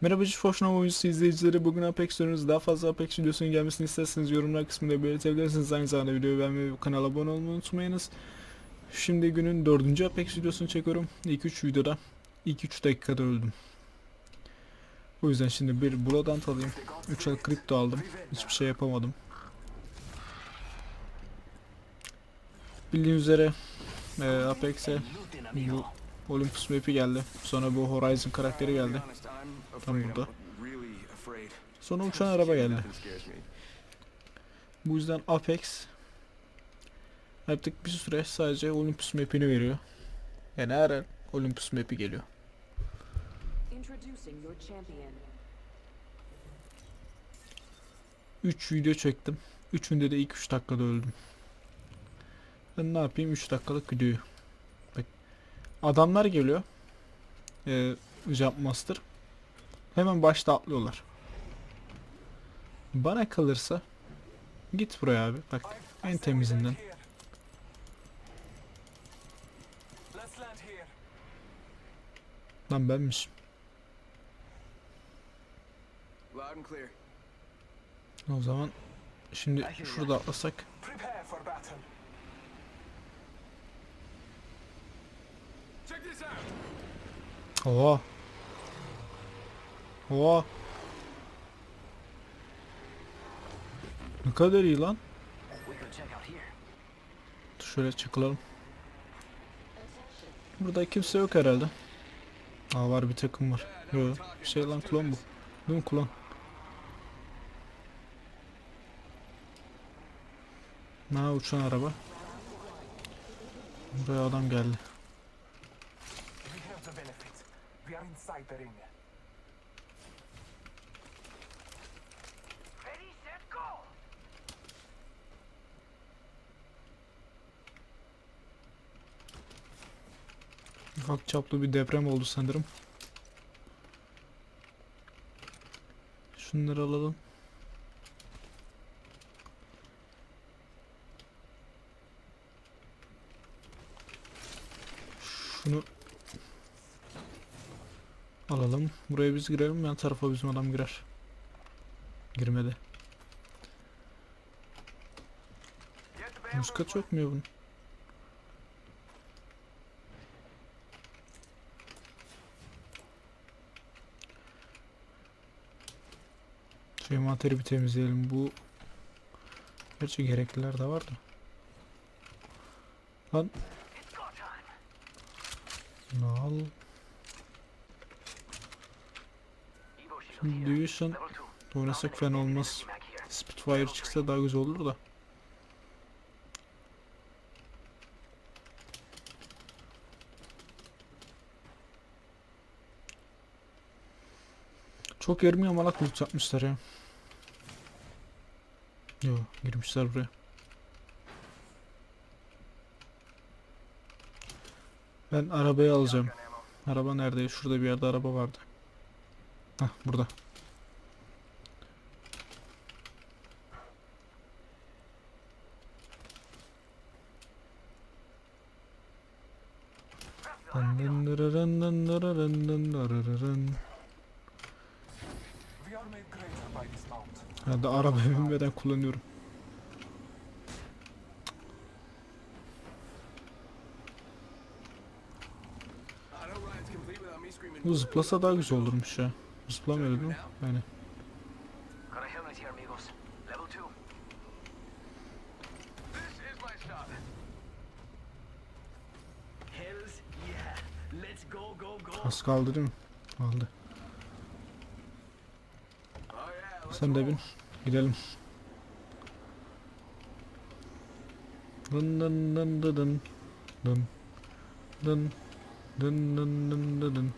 Merhaba Foşna oyuncusu izleyicileri. Bugün Apex oynuyoruz. Daha fazla Apex videosunun gelmesini isterseniz yorumlar kısmında belirtebilirsiniz. Aynı zamanda videoyu beğenmeyi ve kanala abone olmayı unutmayınız. Şimdi günün dördüncü Apex videosunu çekiyorum. İlk 3 videoda ilk 3 dakikada öldüm. O yüzden şimdi bir Bloodhunt alayım. 3 el kripto aldım. Hiçbir şey yapamadım. Bildiğiniz üzere e, Apex'e Olympus map'i geldi. Sonra bu Horizon karakteri geldi. Tam burada. Sonra uçan araba geldi. Bu yüzden Apex artık bir süre sadece Olympus map'ini veriyor. Yani her el Olympus map'i geliyor. 3 video çektim. Üçünde de ilk 3 dakikada öldüm. Ben ne yapayım 3 dakikalık videoyu. Adamlar geliyor. Ee, Jump Master. Hemen başta atlıyorlar. Bana kalırsa git buraya abi. Bak en temizinden. Lan benmişim. O zaman şimdi şurada atlasak. Oha. Oha. Ne kadar iyi lan. Şöyle çıkalım. Burada kimse yok herhalde. Aa var bir takım var. Yo şey lan klon bu. Değil mi klon? Ha uçan araba. Buraya adam geldi. We have the benefit. We are inside the ring. Ready, set, go! Ufak çaplı bir deprem oldu sanırım. Şunları alalım. Şunu alalım. Buraya biz girelim. Yan tarafa bizim adam girer. Girmedi. Muskat çok mu bunun? Şu envanteri bir temizleyelim. Bu Gerçi gerekliler de var da. Lan Bunu al. Şimdi Division oynasak fena olmaz. Spitfire çıksa daha güzel olur da. Çok yarım yamalak loot yapmışlar ya. Yo girmişler buraya. Ben arabayı alacağım. Araba nerede? Şurada bir yerde araba vardı. Hah burada. Da arabaya binmeden kullanıyorum. Bu zıplasa daha güzel olurmuş ya. Zıplamıyor değil mi? Yani. Got a helmet here, amigos. Level 2. This is my stop. Hells yeah. Let's go, go, go. Az kaldı değil mi? Aldı. Oh Sen de bin. Gidelim. Dın dın dın dın dın. Dın. Dın. Dın dın dın dın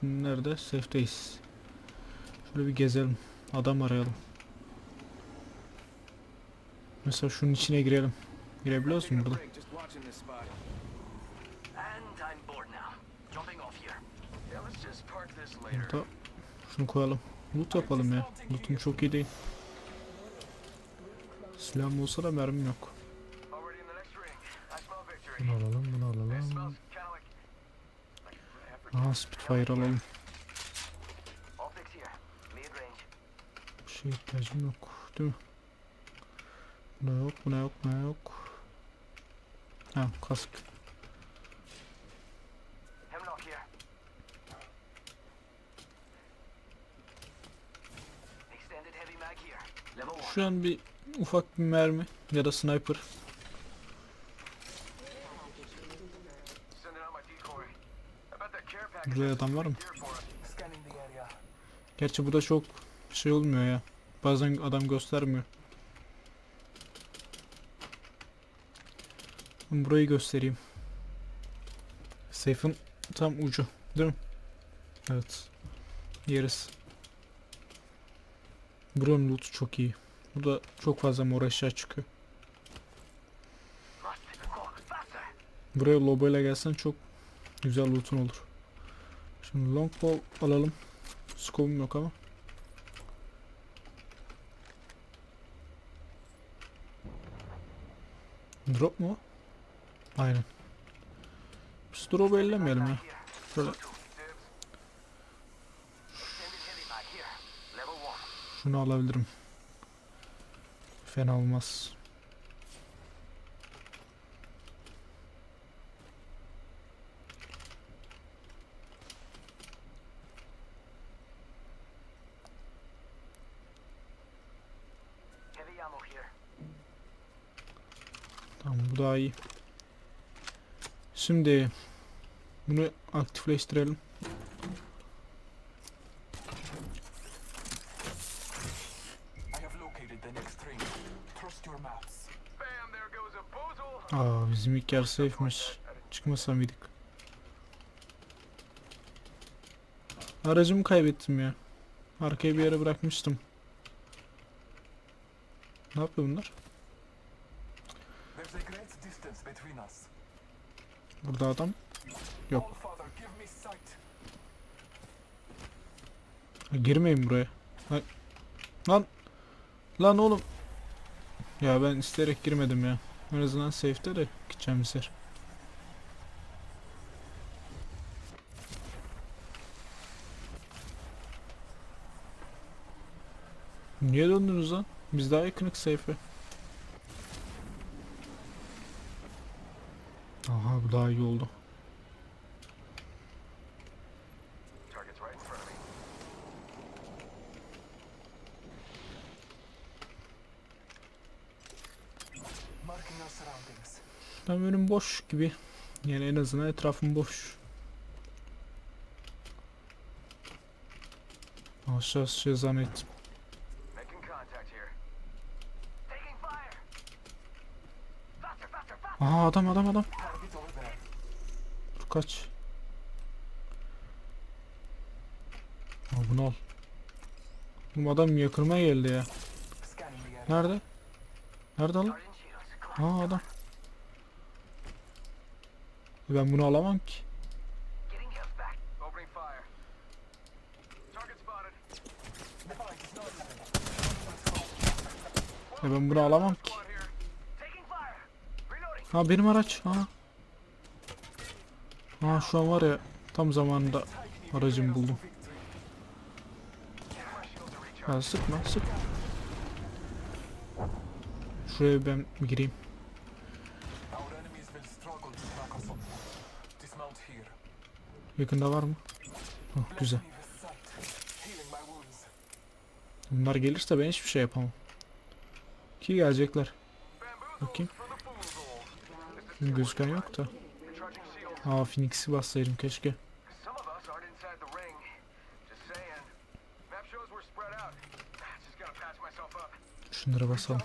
Şimdi nerede? Safe'deyiz. Şöyle bir gezelim. Adam arayalım. Mesela şunun içine girelim. Girebiliyoruz mu burada? Burada şunu koyalım. Loot yapalım ya. Lootum çok iyi değil. Silahım olsa da mermim yok. Already in the next ring. I smell victory. Bunu alalım, bunu It alalım. smells kind of like Aha Spitfire alalım. Bir şey ihtiyacım yok. Değil mi? Buna yok, buna yok, buna yok. Ha kask. Şu an bir ufak bir mermi ya da sniper. Buraya adam var mı? Gerçi bu da çok şey olmuyor ya. Bazen adam göstermiyor. Burayı göstereyim. Safe'ın tam ucu. Değil mi? Evet. Yeriz. Buranın loot'u çok iyi. Burada çok fazla mor eşya çıkıyor. Buraya loboyla gelsen çok güzel loot'un olur. Şimdi longbow alalım. Scope'um yok ama. Drop mu? Aynen. Biz drop'u ellemeyelim ya. Şöyle şunu alabilirim. Fena olmaz. Bu daha iyi. Şimdi bunu aktifleştirelim. I have located the next ring. Trust your maps. Bam, there goes a boozle. Aa bizim ilk yer safe'miş. Çıkmasa mıydık? Aracımı kaybettim ya. Arkaya bir yere bırakmıştım. Ne yapıyor bunlar? Burada adam. Yok. Girmeyin buraya. Lan. Lan. Lan oğlum. Ya ben isteyerek girmedim ya. En azından safe'de de gideceğimiz yer. Niye döndünüz lan? Biz daha yakınık safe'e. Aha bu daha iyi oldu. Target's right in front of me. Marking our surroundings. Tam önüm boş gibi. Yani en azından etrafım boş. Aşağı şey zannettim. Aha adam adam adam. Kaç. Al bunu al. Bu adam yakınıma geldi ya. Nerede? Nerede lan? Aa adam. Ben bunu alamam ki. Ya ben bunu alamam ki. Ha benim araç. Ha. Ha şu an var ya tam zamanında aracımı buldum. Ha sıkma sık. Şuraya ben gireyim. Yakında var mı? Bless güzel. Bunlar gelirse ben hiçbir şey yapamam. Ki gelecekler. Bakayım. gözüken yok da. Aa Phoenix'i bassaydım keşke. Şunlara basalım.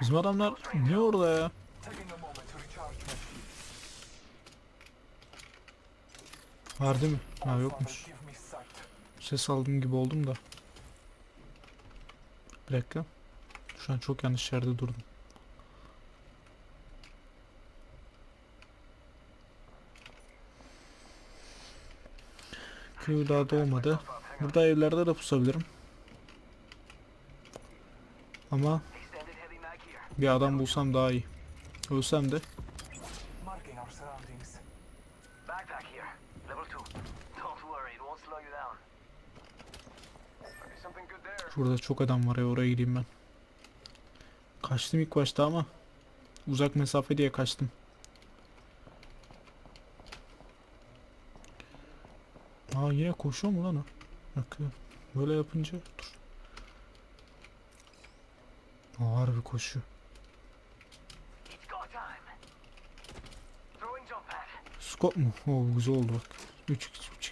Bizim adamlar niye orada ya? Var değil mi? Ha yokmuş. Ses aldım gibi oldum da. Bir dakika. Şu an çok yanlış yerde durdum. Köy daha doğmadı. Burada evlerde de pusabilirim. Ama bir adam bulsam daha iyi. Ölsem de Şurada çok adam var ya oraya gideyim ben. Kaçtım ilk başta ama uzak mesafe diye kaçtım. Aa yine koşuyor mu lan o? Bak böyle yapınca dur. Aa harbi koşuyor. Scope mu? Oo güzel oldu bak. 3x 3x'tir.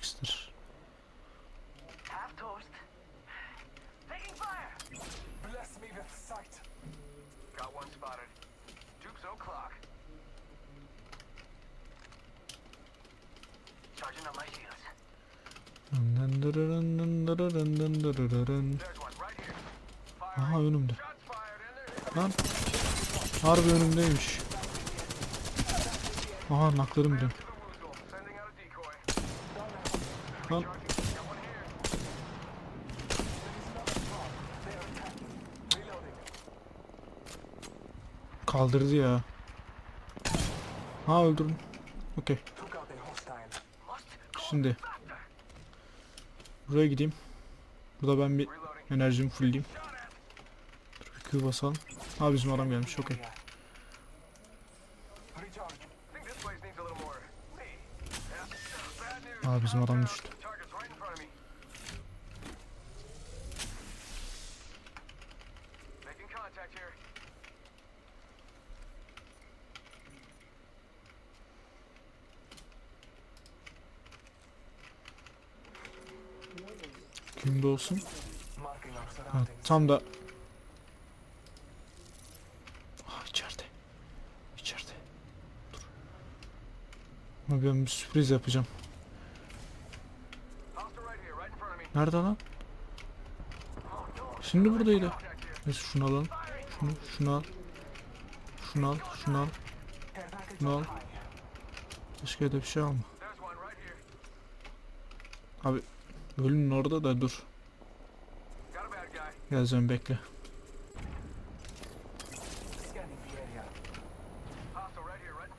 Aha önümde. Lan. Harbi önümdeymiş. Aha nakladım bile. Lan kaldırdı ya. Ha öldürdüm. Okey. Şimdi buraya gideyim. Burada ben bir enerjimi fullleyeyim. Dur Q basalım. Ha bizim adam gelmiş. Okey. Yeah. Recharge. I think olsun? Ha, tam da Ah içeride. İçeride. Dur. Ama ben bir sürpriz yapacağım. Nerede lan? Şimdi buradaydı. Neyse şunu alalım. Şunu, şunu al. Şunu al, şunu al. On high. Başka da bir şey alma. Here. Bölümün orada da dur.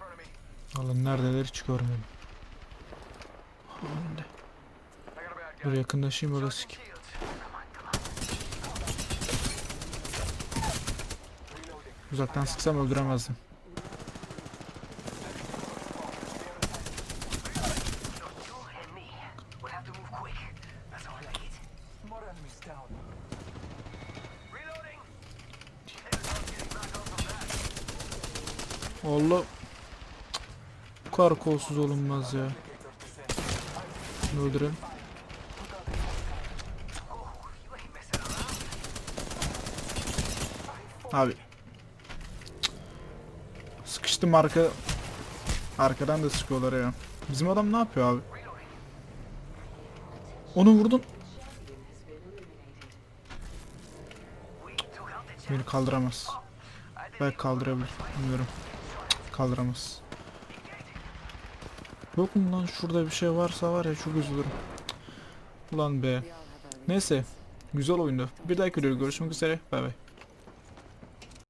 Of me. Alın neredeler hiç görmedim. Bad Dur yakınlaşayım on. Reloading. Uzaktan sıksam öldüremezdim. Allah. Bu kadar kolsuz olunmaz ya. Şunu öldürelim. Abi. Sıkıştım arka. Arkadan da sıkıyorlar ya. Bizim adam ne yapıyor abi? Onu vurdun. Beni kaldıramaz. Belki kaldırabilir. Bilmiyorum. Kaldıramaz. Yok mu lan şurada bir şey varsa var ya çok üzülürüm. Ulan be. Neyse. Güzel oyundu. Bir dahaki videoda görüşmek üzere. Bay bay.